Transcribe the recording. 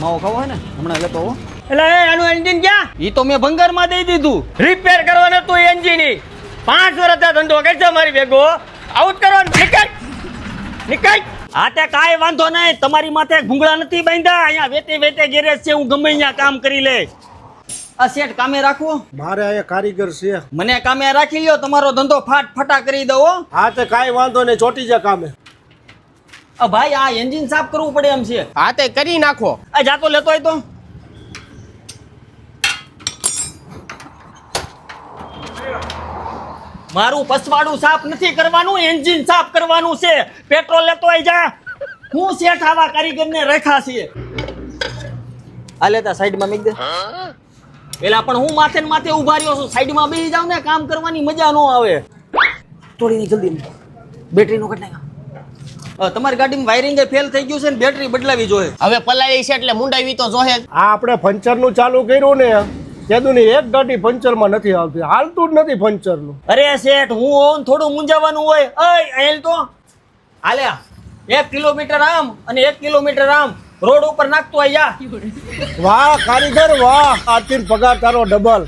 માવો ખાવો હોય ને? હમણાં લેતો આવો. એટલે એ આનું એન્જિન ક્યાં? ઈ તો મેં ભંગારમાં દઈ દીધું. રિપેર કરવાનો તું એન્જિન પાંચ વર્ષ ધંધો કરશે મારી ભેગો. આઉટ કરવાનું નીકળ. નીકળ. હા તે કાંઈ વાંધો નહીં. તમારી માથે ભૂંગળા નથી બાંધ્યા? અહીંયા વેતે વેતે ગેરેજ છે હું ગમે અહીંયા કામ કરી લે. આ શેઠ કામે રાખવો? મારે આ કારીગર છે. મને કામે રાખી લ્યો. તમારો ધંધો ફાટ ફટા કરી દો હો. હા તે કાંઈ વાંધો નહીં ચોટી જા કામે. ભાઈ આ એન્જિન સાફ કરવું પડે એમ છે. હા તે કરી નાખો. આ જાતો લેતો હોય તો. મારું પસવાડું સાફ નથી કરવાનું એન્જિન સાફ કરવાનું છે. પેટ્રોલ લેતો હોય જા. હું શેઠ આવા કારીગરને રેખા છે આ લેતા સાઈડમાં મીક દે. પેલા પણ હું માથે ને માથે ઊભા રહ્યો છું. સાઈડમાં બેસી જાવ ને કામ કરવાની મજા ન આવે. તોડીને જલ્દી. બેટરી નો કટ નાખા તમારી ગાડીમાં વાયરિંગ ફેલ થઈ ગયું છે ને બેટરી બદલાવી જોઈએ. હવે પલાળી છે એટલે મુંડાવી તો જોહે. આ આપણે પંચરનું ચાલુ કર્યું ને તેદુની એક ગાડી પંચરમાં નથી આવતી હાલતું જ નથી પંચરનું. અરે શેઠ હું હોઉં થોડું મૂંઝાવાનું હોય. અય અહીં તો. હાલ્યા. એક કિલોમીટર આમ અને એક કિલોમીટર આમ. રોડ ઉપર નાખતો આઈ વાહ કારીગર વાહ. આથી પગાર તારો ડબલ